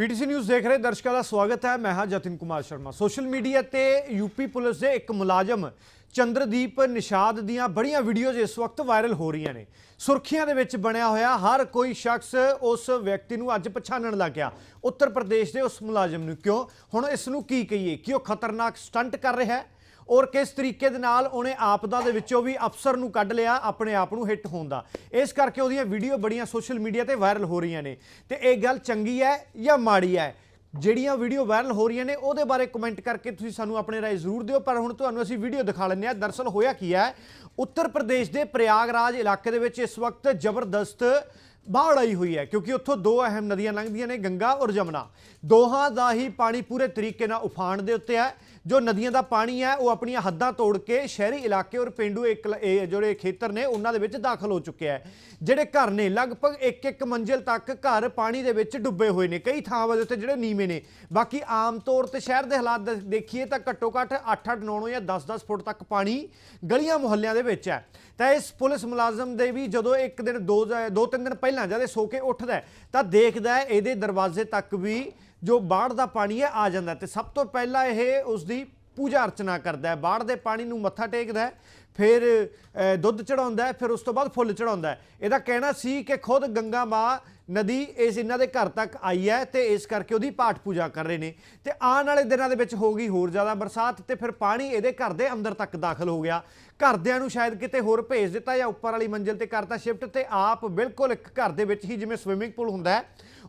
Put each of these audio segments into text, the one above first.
PTC news ਦੇਖ ਰਹੇ ਦਰਸ਼ਕਾਂ ਦਾ ਸਵਾਗਤ ਹੈ। ਮੈਂ ਹਾਂ ਜਤਿਨ ਕੁਮਾਰ ਸ਼ਰਮਾ। ਸੋਸ਼ਲ ਮੀਡੀਆ ਤੇ ਯੂਪੀ ਪੁਲਿਸ ਦੇ ਇੱਕ ਮੁਲਾਜ਼ਮ ਚੰਦਰਦੀਪ ਨਿਸ਼ਾਦ ਦੀਆਂ ਬੜੀਆਂ ਵੀਡੀਓਜ਼ ਇਸ ਵਕਤ ਵਾਇਰਲ ਹੋ ਰਹੀਆਂ ਨੇ। ਸੁਰਖੀਆਂ ਦੇ ਵਿੱਚ ਬਣਿਆ ਹੋਇਆ ਹਰ ਕੋਈ ਸ਼ਖਸ ਉਸ ਵਿਅਕਤੀ ਨੂੰ ਅੱਜ ਪਛਾਣਨ ਲੱਗ ਗਿਆ। ਉੱਤਰ ਪ੍ਰਦੇਸ਼ ਦੇ ਉਸ ਮੁਲਾਜ਼ਮ ਨੂੰ ਕਿਉਂ? ਹੁਣ ਇਸ ਨੂੰ ਕੀ ਕਹੀਏ? ਕਿ ਉਹ ਖਤਰਨਾਕ ਸਟੰਟ ਕਰ ਰਿਹਾ ਹੈ? ਔਰ ਕਿਸ ਤਰੀਕੇ ਦੇ ਨਾਲ ਉਹਨੇ ਆਪਦਾ ਦੇ ਵਿੱਚੋਂ ਵੀ ਅਫਸਰ ਨੂੰ ਕੱਢ ਲਿਆ ਆਪਣੇ ਆਪ ਨੂੰ ਹਿੱਟ ਹੋਣ ਦਾ। ਇਸ ਕਰਕੇ ਉਹਦੀਆਂ ਵੀਡੀਓ ਬੜੀਆਂ ਸੋਸ਼ਲ ਮੀਡੀਆ ਤੇ ਵਾਇਰਲ ਹੋ ਰਹੀਆਂ ਨੇ। ਤੇ ਇਹ ਗੱਲ ਚੰਗੀ ਹੈ ਜਾਂ ਮਾੜੀ ਹੈ? ਜਿਹੜੀਆਂ ਵੀਡੀਓ ਵਾਇਰਲ ਹੋ ਰਹੀਆਂ ਨੇ, ਉਹਦੇ ਬਾਰੇ ਕਮੈਂਟ ਕਰਕੇ ਤੁਸੀਂ ਸਾਨੂੰ ਆਪਣੇ ਰਾਏ ਜ਼ਰੂਰ ਦਿਓ। ਪਰ ਹੁਣ ਤੁਹਾਨੂੰ ਅਸੀਂ ਵੀਡੀਓ ਦਿਖਾ ਲੈਂਦੇ ਹਾਂ। ਦਰਸਲ ਹੋਇਆ ਕੀ ਹੈ? ਉੱਤਰ ਪ੍ਰਦੇਸ਼ ਦੇ ਪ੍ਰਯਾਗਰਾਜ ਇਲਾਕੇ ਦੇ ਵਿੱਚ ਇਸ ਵਕਤ ਜ਼ਬਰਦਸਤ ਬਾੜ ਆਈ ਹੋਈ ਹੈ, ਕਿਉਂਕਿ ਉੱਥੋਂ ਦੋ ਅਹਿਮ ਨਦੀਆਂ ਲੰਘਦੀਆਂ ਨੇ, ਗੰਗਾ ਔਰ ਜਮਨਾ। ਦੋਹਾਂ ਦਾ ਹੀ ਪਾਣੀ ਪੂਰੇ ਤਰੀਕੇ ਨਾਲ ਉਫਾਨ ਦੇ ਉੱਤੇ ਹੈ। ਜੋ ਨਦੀਆਂ ਦਾ ਪਾਣੀ ਹੈ, ਉਹ ਆਪਣੀਆਂ ਹੱਦਾਂ ਤੋੜ ਕੇ ਸ਼ਹਿਰੀ ਇਲਾਕੇ ਔਰ ਪਿੰਡੂ ਇੱਕ ਇਹ ਜਿਹੜੇ ਖੇਤਰ ਨੇ, ਉਹਨਾਂ ਦੇ ਵਿੱਚ ਦਾਖਲ ਹੋ ਚੁੱਕਿਆ ਹੈ। ਜਿਹੜੇ ਘਰ ਨੇ, ਲਗਭਗ ਇੱਕ ਇੱਕ ਮੰਜ਼ਿਲ ਤੱਕ ਘਰ ਪਾਣੀ ਦੇ ਵਿੱਚ ਡੁੱਬੇ ਹੋਏ ਨੇ। ਕਈ ਥਾਵਾਂ ਦੇ ਉੱਤੇ ਜਿਹੜੇ ਨੀਵੇਂ ਨੇ। ਬਾਕੀ ਆਮ ਤੌਰ ਤੇ ਸ਼ਹਿਰ ਦੇ ਹਾਲਾਤ ਦੇ- ਦੇਖੀਏ ਤਾਂ ਘੱਟੋ ਘੱਟ 8-8 9 ਜਾਂ 10-10 ਫੁੱਟ ਤੱਕ ਪਾਣੀ ਗਲੀਆਂ ਮੁਹੱਲਿਆਂ ਦੇ ਵਿੱਚ ਹੈ। ਤਾਂ ਇਸ ਪੁਲਿਸ ਮੁਲਾਜ਼ਮ ਦੇ ਵੀ ਜਦੋਂ ਇੱਕ ਦਿਨ, ਦੋ ਦੋ ਤਿੰਨ ਦਿਨ ਪਹਿਲਾਂ ਜਦ ਇਹ ਸੋ ਕੇ ਉੱਠਦਾ ਤਾਂ ਦੇਖਦਾ ਹੈ ਇਹਦੇ ਦਰਵਾਜ਼ੇ ਤੱਕ ਵੀ ਜੋ ਬਾੜ ਦਾ ਪਾਣੀ ਹੈ, ਆ ਜਾਂਦਾ ਹੈ ਤੇ ਸਭ ਤੋਂ ਪਹਿਲਾਂ ਇਹ ਉਸ ਦੀ ਪੂਜਾ ਅਰਚਨਾ ਕਰਦਾ ਹੈ। ਬਾੜ ਦੇ ਪਾਣੀ ਨੂੰ ਮੱਥਾ ਟੇਕਦਾ ਹੈ, ਫਿਰ ਦੁੱਧ ਚੜਾਉਂਦਾ ਹੈ, ਫਿਰ ਉਸ ਤੋਂ ਬਾਅਦ ਫੁੱਲ ਚੜਾਉਂਦਾ ਹੈ। ਇਹਦਾ ਕਹਿਣਾ ਸੀ ਕਿ ਖੁਦ ਗੰਗਾ ਮਾਂ ਨਦੀ ਇਸ ਇਹਨਾਂ ਦੇ ਘਰ ਤੱਕ ਆਈ ਹੈ ਤੇ ਇਸ ਕਰਕੇ ਉਹਦੀ ਪਾਠ ਪੂਜਾ ਕਰ ਰਹੇ ਨੇ। ਤੇ ਆਉਣ ਵਾਲੇ ਦਿਨਾਂ ਦੇ ਵਿੱਚ ਹੋਗੀ ਹੋਰ ਜ਼ਿਆਦਾ ਬਰਸਾਤ ਤੇ ਫਿਰ ਪਾਣੀ ਇਹਦੇ ਘਰ ਦੇ ਅੰਦਰ ਤੱਕ ਦਾਖਲ ਹੋ ਗਿਆ। ਘਰਦਿਆਂ ਨੂੰ ਸ਼ਾਇਦ ਕਿਤੇ ਹੋਰ ਭੇਜ ਦਿੱਤਾ ਜਾਂ ਉੱਪਰ ਵਾਲੀ ਮੰਜ਼ਿਲ ਤੇ ਕਰਤਾ ਸ਼ਿਫਟ ਤੇ ਆਪ ਬਿਲਕੁਲ ਇੱਕ ਘਰ ਦੇ ਵਿੱਚ ਹੀ ਜਿਵੇਂ ਸਵਿਮਿੰਗ ਪੂਲ ਹੁੰਦਾ ਹੈ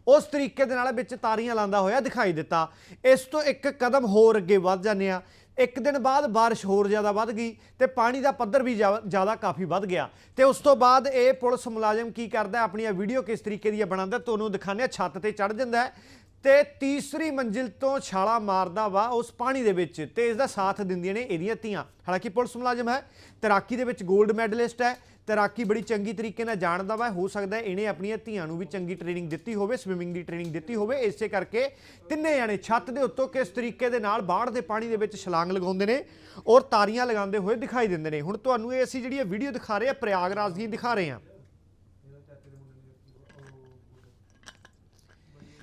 ਉਸ ਤਰੀਕੇ ਦੇ ਨਾਲ ਵਿੱਚ ਤਾਰੀਆਂ ਲਾਉਂਦਾ ਹੋਇਆ ਦਿਖਾਈ ਦਿੱਤਾ। ਇਸ ਤੋਂ ਇੱਕ ਕਦਮ ਹੋਰ ਅੱਗੇ ਵੱਧ ਜਾਂਦੇ ਆ ਇੱਕ ਦਿਨ ਬਾਅਦ ਬਾਰਿਸ਼ ਹੋਰ ਜ਼ਿਆਦਾ ਵੱਧ ਗਈ ਤੇ ਪਾਣੀ ਦਾ ਪੱਧਰ ਵੀ ਜ਼ਿਆ- ਜ਼ਿਆਦਾ ਕਾਫੀ ਵੱਧ ਗਿਆ। ਤੇ ਉਸ ਤੋਂ ਬਾਅਦ ਇਹ ਪੁਲਿਸ ਮੁਲਾਜ਼ਮ ਕੀ ਕਰਦਾ ਆਪਣੀਆਂ ਵੀਡੀਓ ਕਿਸ ਤਰੀਕੇ ਦੀਆਂ ਬਣਾਉਂਦਾ ਤੁਹਾਨੂੰ ਦਿਖਾਉਂਦੇ ਆ ਛੱਤ ਤੇ ਚੜ ਜਾਂਦਾ ਤੇ ਤੀਸਰੀ ਮੰਜ਼ਿਲ ਤੋਂ ਛਾਲਾ ਮਾਰਦਾ ਵਾ ਉਸ ਪਾਣੀ ਦੇ ਵਿੱਚ ਤੇ ਇਸ ਦਾ ਸਾਥ ਦਿੰਦੀਆਂ ਨੇ ਇਹਦੀਆਂ ਧੀਆਂ। ਹਾਲਾਂਕਿ ਪੁਲਿਸ ਮੁਲਾਜ਼ਮ ਹੈ, ਤੈਰਾਕੀ ਦੇ ਵਿੱਚ 골ਡ ਮੈਡਲਿਸਟ ਹੈ, ਤੈਰਾਕੀ ਬੜੀ ਚੰਗੀ ਤਰੀਕੇ ਨਾਲ ਜਾਣਦਾ ਵਾ, ਹੋ ਸਕਦਾ ਇਹਨੇ ਆਪਣੀਆਂ ਧੀਆਂ ਨੂੰ ਵੀ ਚੰਗੀ ਟ੍ਰੇਨਿੰਗ ਦਿੱਤੀ ਹੋਵੇ ਸਵਿਮਿੰਗ ਦੀ ਟ੍ਰੇਨਿੰਗ ਦਿੱਤੀ ਹੋਵੇ, ਇਸੇ ਕਰਕੇ ਤਿੰਨੇ ਜਾਣੇ ਛੱਤ ਦੇ ਉੱਤੋਂ ਕਿਸ ਤਰੀਕੇ ਦੇ ਨਾਲ ਬਾੜ ਦੇ ਪਾਣੀ ਦੇ ਵਿੱਚ ਛਲਾਂਗ ਲਗਾਉਂਦੇ ਨੇ ਔਰ ਤਾਰੀਆਂ ਲਗਾਉਂਦੇ ਹੋਏ ਦਿਖਾਈ ਦਿੰਦੇ ਨੇ। ਹੁਣ ਤੁਹਾਨੂੰ ਇਹ ਅਸੀਂ ਜਿਹੜੀ ਇਹ ਵੀਡੀਓ ਦਿਖਾ ਰਹੇ ਆ ਪ੍ਰਯਾਗਰਾਜ ਦੀ ਦਿਖਾ ਰਹੇ ਹਾਂ।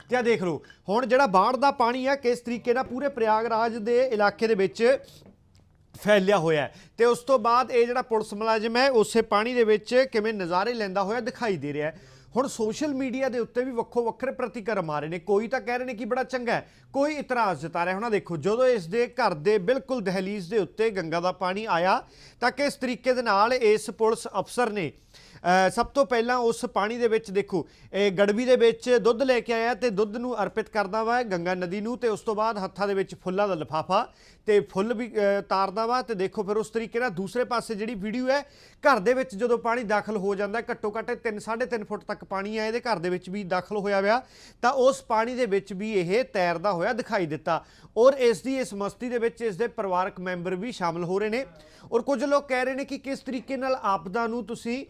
ਤੇ ਆ ਦੇਖ ਲਓ। ਹੁਣ ਜਿਹੜਾ ਬਾੜ ਦਾ ਪਾਣੀ ਆ, ਕਿਸ ਤਰੀਕੇ ਨਾਲ ਪੂਰੇ ਪ੍ਰਯਾਗਰਾਜ ਦੇ ਇਲਾਕੇ ਦੇ ਵਿੱਚ ਫੈਲਿਆ ਹੋਇਆ ਹੈ। ਤੇ ਉਸ ਤੋਂ ਬਾਅਦ ਇਹ ਜਿਹੜਾ ਪੁਲਿਸ ਮੁਲਾਜ਼ਮ ਹੈ, ਉਸੇ ਪਾਣੀ ਦੇ ਵਿੱਚ ਕਿਵੇਂ ਨਜ਼ਾਰੇ ਲੈਂਦਾ ਹੋਇਆ ਦਿਖਾਈ ਦੇ ਰਿਹਾ ਹੈ। ਹੁਣ ਸੋਸ਼ਲ ਮੀਡੀਆ ਦੇ ਉੱਤੇ ਵੀ ਵੱਖੋ ਵੱਖਰੇ ਪ੍ਰਤੀਕਰਮ ਆ ਰਹੇ ਨੇ। ਕੋਈ ਤਾਂ ਕਹਿ ਰਹੇ ਨੇ ਕਿ ਬੜਾ ਚੰਗਾ ਹੈ, ਕੋਈ ਇਤਰਾਜ਼ ਜਤਾ ਰਿਹਾ। ਹੁਣ ਦੇਖੋ, ਜਦੋਂ ਇਸ ਦੇ ਘਰ ਦੇ ਬਿਲਕੁਲ ਦਹਲੀਜ਼ ਦੇ ਉੱਤੇ ਗੰਗਾ ਦਾ ਪਾਣੀ ਆਇਆ, ਤਾਂ ਕਿਸ ਤਰੀਕੇ ਦੇ ਨਾਲ ਇਸ ਪੁਲਿਸ ਅਫਸਰ ਨੇ ਸਭ ਤੋਂ ਪਹਿਲਾਂ ਉਸ ਪਾਣੀ ਦੇ ਵਿੱਚ ਦੇਖੋ, ਇਹ ਗੜਬੀ ਦੇ ਵਿੱਚ ਦੁੱਧ ਲੈ ਕੇ ਆਇਆ ਤੇ ਦੁੱਧ ਨੂੰ ਅਰਪਿਤ ਕਰਦਾ ਵਾ ਗੰਗਾ ਨਦੀ ਨੂੰ ਤੇ ਉਸ ਤੋਂ ਬਾਅਦ ਹੱਥਾਂ ਦੇ ਵਿੱਚ ਫੁੱਲਾਂ ਦਾ ਲਿਫਾਫਾ ਤੇ ਫੁੱਲ ਵੀ ਤਾਰਦਾ ਵਾ ਤੇ ਦੇਖੋ ਫਿਰ ਉਸ ਤਰੀਕੇ ਨਾਲ ਦੂਸਰੇ ਪਾਸੇ ਜਿਹੜੀ ਵੀਡੀਓ ਹੈ, ਘਰ ਦੇ ਵਿੱਚ ਜਦੋਂ ਪਾਣੀ ਦਾਖਲ ਹੋ ਜਾਂਦਾ, ਘੱਟੋ ਘੱਟ 3 3.5 ਫੁੱਟ ਤੱਕ ਪਾਣੀ ਹੈ ਇਹਦੇ ਘਰ ਦੇ ਵਿੱਚ ਵੀ ਦਾਖਲ ਹੋਇਆ ਹੋਇਆ ਤਾਂ ਉਸ ਪਾਣੀ ਦੇ ਵਿੱਚ ਵੀ ਇਹ ਤੈਰਦਾ ਹੋਇਆ ਦਿਖਾਈ ਦਿੱਤਾ। ਔਰ ਇਸ ਦੀ, ਇਸ ਮਸਤੀ ਦੇ ਵਿੱਚ ਇਸ ਦੇ ਪਰਿਵਾਰਕ ਮੈਂਬਰ ਵੀ ਸ਼ਾਮਲ ਹੋ ਰਹੇ ਨੇ। ਔਰ ਕੁਝ ਲੋਕ ਕਹਿ ਰਹੇ ਨੇ ਕਿ ਕਿਸ ਤਰੀਕੇ ਨਾਲ ਆਪਦਾ ਨੂੰ ਤੁਸੀਂ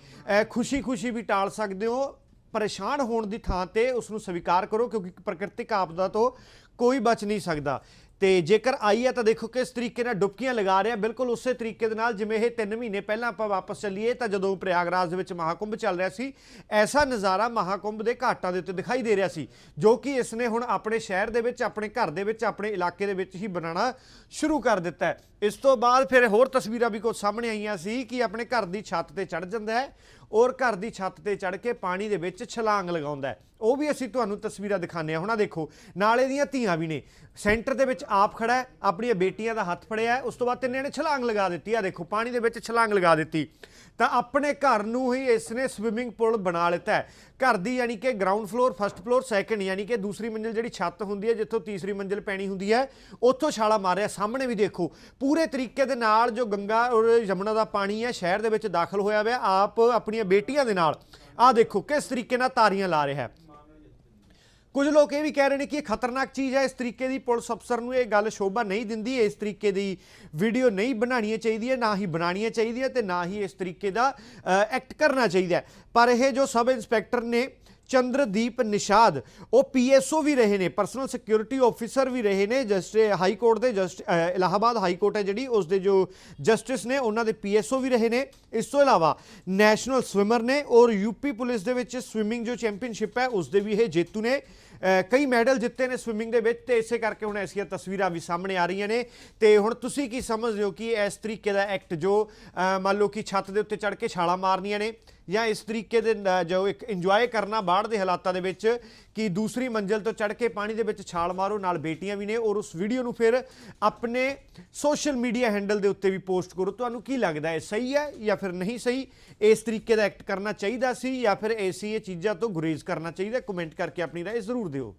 ਖੁਸ਼ੀ-ਖੁਸ਼ੀ ਵੀ ਟਾਲ ਸਕਦੇ ਹੋ। ਪਰੇਸ਼ਾਨ ਹੋਣ ਦੀ ਥਾਂ ਤੇ ਉਸ ਨੂੰ ਸਵੀਕਾਰ ਕਰੋ ਕਿਉਂਕਿ ਪ੍ਰਕਿਰਤਿਕ ਆਪਦਾ ਤੋਂ ਕੋਈ ਬਚ ਨਹੀਂ ਸਕਦਾ। ਤੇ ਜੇਕਰ ਆਈ ਹੈ ਤਾਂ ਦੇਖੋ ਕਿਸ ਤਰੀਕੇ ਨਾਲ ਡੁਬਕੀਆਂ ਲਗਾ ਰਿਹਾ। ਬਿਲਕੁਲ ਉਸੇ ਤਰੀਕੇ ਦੇ ਨਾਲ ਜਿਵੇਂ ਇਹ 3 ਮਹੀਨੇ ਪਹਿਲਾਂ ਆਪਾਂ ਵਾਪਸ ਚੱਲੀਏ ਤਾਂ ਜਦੋਂ ਪ੍ਰਯਾਗਰਾਜ ਦੇ ਵਿੱਚ ਮਹਾਕੁੰਭ ਚੱਲ ਰਿਹਾ ਸੀ, ਐਸਾ ਨਜ਼ਾਰਾ ਮਹਾਕੁੰਭ ਦੇ ਘਾਟਾਂ ਦੇ ਉੱਤੇ ਦਿਖਾਈ ਦੇ ਰਿਹਾ ਸੀ, ਜੋ ਕਿ ਇਸ ਨੇ ਹੁਣ ਆਪਣੇ ਸ਼ਹਿਰ ਦੇ ਵਿੱਚ, ਆਪਣੇ ਘਰ ਦੇ ਵਿੱਚ, ਆਪਣੇ ਇਲਾਕੇ ਦੇ ਵਿੱਚ ਹੀ ਬਣਾਉਣਾ ਸ਼ੁਰੂ ਕਰ ਦਿੱਤਾ ਹੈ। ਇਸ ਤੋਂ ਬਾਅਦ ਫਿਰ ਹੋਰ ਤਸਵੀਰਾਂ ਵੀ ਕੁਝ ਸਾਹਮਣੇ ਆਈਆਂ ਸੀ ਕਿ ਆਪਣੇ ਘਰ ਦੀ ਛੱਤ ਤੇ ਚੜ ਜਾਂਦਾ ਹੈ। ਔਰ ਘਰ ਦੀ ਛੱਤ ਤੇ ਚੜ ਕੇ ਪਾਣੀ ਦੇ ਵਿੱਚ ਛਲਾਂਗ ਲਗਾਉਂਦਾ ਹੈ। ਉਹ ਵੀ ਅਸੀਂ ਤੁਹਾਨੂੰ ਤਸਵੀਰਾਂ ਦਿਖਾਉਂਦੇ ਹਾਂ। ਹੁਣ ਆਹ ਦੇਖੋ, ਨਾਲੇ ਦੀਆਂ ਧੀਆਂ ਵੀ ਨੇ। ਸੈਂਟਰ ਦੇ ਵਿੱਚ ਆਪ ਖੜਾ ਹੈ, ਆਪਣੀਆਂ ਬੇਟੀਆਂ ਦਾ ਹੱਥ ਫੜਿਆ ਉਸ ਤੋਂ ਬਾਅਦ ਤਿੰਨੇ ਨੇ ਛਲਾਂਗ ਲਗਾ ਦਿੱਤੀ। ਆ ਦੇਖੋ, ਪਾਣੀ ਦੇ ਵਿੱਚ ਛਲਾਂਗ ਲਗਾ ਦਿੱਤੀ। ਤਾਂ ਆਪਣੇ ਘਰ ਨੂੰ ਹੀ ਇਸ ਨੇ ਸਵਿਮਿੰਗ ਪੂਲ ਬਣਾ ਲਿੱਤਾ ਹੈ। ਘਰ ਦੀ ਯਾਨੀ ਕਿ ground floor first floor second ਯਾਨੀ ਕਿ ਦੂਸਰੀ ਮੰਜ਼ਿਲ ਜਿਹੜੀ ਛੱਤ ਹੁੰਦੀ ਹੈ, ਜਿੱਥੋਂ ਤੀਸਰੀ ਮੰਜ਼ਿਲ ਪੈਣੀ ਹੁੰਦੀ ਹੈ, ਉੱਥੋਂ ਛਾਲਾ ਮਾਰ ਰਿਹਾ ਸਾਹਮਣੇ ਵੀ ਦੇਖੋ, ਪੂਰੇ ਤਰੀਕੇ ਦੇ ਨਾਲ ਜੋ ਗੰਗਾ ਔਰ ਯਮੁਨਾ ਦਾ ਪਾਣੀ ਹੈ, ਸ਼ਹਿਰ ਦੇ ਵਿੱਚ ਦਾਖਲ ਹੋਇਆ ਹੋਇਆ, ਆਪ ਆਪਣੀਆਂ ਬੇਟੀਆਂ ਦੇ ਨਾਲ। ਆਹ ਦੇਖੋ, ਕਿਸ ਤਰੀਕੇ ਨਾਲ ਤਾਰੀਆਂ ਲਾ ਰਿਹਾ ਹੈ। ਕੁਝ ਲੋਕ ਇਹ ਵੀ ਕਹਿ ਰਹੇ ਨੇ ਕਿ ਇਹ ਖਤਰਨਾਕ ਚੀਜ਼ ਹੈ। ਇਸ ਤਰੀਕੇ ਦੀ ਪੁਲਿਸ ਅਫਸਰ ਨੂੰ ਇਹ ਗੱਲ ਸ਼ੋਭਾ ਨਹੀਂ ਦਿੰਦੀ। ਇਸ ਤਰੀਕੇ ਦੀ ਵੀਡੀਓ ਨਹੀਂ ਬਣਾਉਣੀਆਂ ਚਾਹੀਦੀਆਂ, ਨਾ ਹੀ ਬਣਾਉਣੀਆਂ ਚਾਹੀਦੀਆਂ ਤੇ ਨਾ ਹੀ ਇਸ ਤਰੀਕੇ ਦਾ ਐਕਟ ਕਰਨਾ ਚਾਹੀਦਾ ਪਰ ਇਹ ਜੋ ਸਬ ਇੰਸਪੈਕਟਰ ਨੇ ਚੰਦਰਦੀਪ ਨਿਸ਼ਾਦ, ਉਹ ਪੀਐਸਓ ਵੀ ਰਹੇ ਨੇ ਪਰਸਨਲ ਸਿਕਿਉਰਿਟੀ ਆਫੀਸਰ ਵੀ ਰਹੇ ਨੇ ਜਸਟ ਹਾਈ ਕੋਰਟ ਦੇ ਜਸਟ ਇਲਾਹਾਬਾਦ ਹਾਈ ਕੋਰਟ ਹੈ ਜਿਹੜੀ, ਉਸ ਦੇ ਜੋ ਜਸਟਿਸ ਨੇ, ਉਹਨਾਂ ਦੇ ਪੀਐਸਓ ਵੀ ਰਹੇ ਨੇ। ਇਸ ਤੋਂ ਇਲਾਵਾ ਨੈਸ਼ਨਲ ਸਵਿਮਰ ਨੇ ਔਰ ਯੂਪੀ ਪੁਲਿਸ ਦੇ ਵਿੱਚ ਸਵਿਮਿੰਗ ਜੋ ਚੈਂਪੀਅਨਸ਼ਿਪ ਹੈ, ਉਸ ਦੇ ਵੀ ਇਹ ਜੇਤੂ ਨੇ। ਕਈ ਮੈਡਲ ਜਿੱਤੇ ਨੇ ਸਵਿਮਿੰਗ ਦੇ ਵਿੱਚ ਤੇ ਇਸੇ ਕਰਕੇ ਹੁਣ ਐਸੀਆਂ ਤਸਵੀਰਾਂ ਵੀ ਸਾਹਮਣੇ ਆ ਰਹੀਆਂ ਨੇ। ਤੇ ਹੁਣ ਤੁਸੀਂ ਕੀ ਸਮਝਦੇ ਹੋ ਕਿ ਇਸ ਤਰੀਕੇ ਦਾ ਐਕਟ ਜੋ ਮੰਨ ਲਓ ਕਿ ਛੱਤ ਦੇ ਉੱਤੇ ਚੜ ਕੇ ਛਾਲਾਂ ਮਾਰਨੀਆਂ ਨੇ ਜਾਂ ਇਸ ਤਰੀਕੇ ਦੇ ਜੋ ਇੱਕ ਇੰਜੋਏ ਕਰਨਾ ਬਾੜ ਦੇ ਹਾਲਾਤਾਂ ਦੇ ਵਿੱਚ ਕਿ ਦੂਸਰੀ ਮੰਜ਼ਲ ਤੋਂ ਚੜ ਕੇ ਪਾਣੀ ਦੇ ਵਿੱਚ ਛਾਲ ਮਾਰੋ, ਨਾਲ ਬੇਟੀਆਂ ਵੀ ਨੇ ਔਰ ਉਸ ਵੀਡੀਓ ਨੂੰ ਫਿਰ ਆਪਣੇ ਸੋਸ਼ਲ ਮੀਡੀਆ ਹੈਂਡਲ ਦੇ ਉੱਤੇ ਵੀ ਪੋਸਟ ਕਰੋ। ਤੁਹਾਨੂੰ ਕੀ ਲੱਗਦਾ ਹੈ ਸਹੀ ਹੈ ਜਾਂ ਫਿਰ ਨਹੀਂ ਸਹੀ? ਇਸ ਤਰੀਕੇ ਦਾ ਐਕਟ ਕਰਨਾ ਚਾਹੀਦਾ ਸੀ ਜਾਂ ਫਿਰ ਐਸੀ ਇਹ ਚੀਜ਼ਾਂ ਤੋਂ ਗੁਰੇਜ਼ ਕਰਨਾ ਚਾਹੀਦਾ? ਕਮੈਂਟ ਕਰਕੇ ਆਪਣੀ ਰਾਏ ਜ਼ਰੂਰ ਦਿਓ।